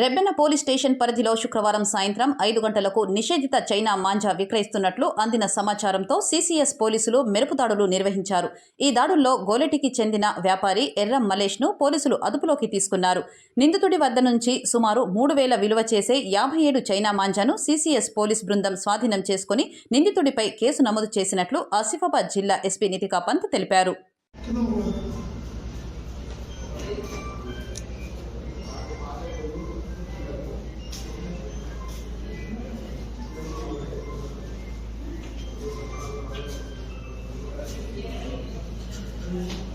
Rebbena police station పరిధిలో శుక్రవారం సాయంత్రం ఐదు గంటలకు నిషేధిత చైనా మాంజా విక్రయిస్తున్నట్లు అందిన సమాచారంతో సీసీఎస్ పోలీసులు మెరుపు దాడులు నిర్వహించారు. ఈ దాడుల్లో గోలెటికి చెందిన వ్యాపారి ఎర్రం మలేష్ను పోలీసులు అదుపులోకి తీసుకున్నారు. నిందితుడి వద్ద నుంచి సుమారు మూడు వేల విలువ చేసే యాభై ఏడు చైనా మాంజాను సీసీఎస్ పోలీస్ బృందం స్వాధీనం చేసుకుని నిందితుడిపై కేసు నమోదు చేసినట్లు ఆసిఫాబాద్ జిల్లా ఎస్పీ నితికా పంత్ తెలిపారు. Amen.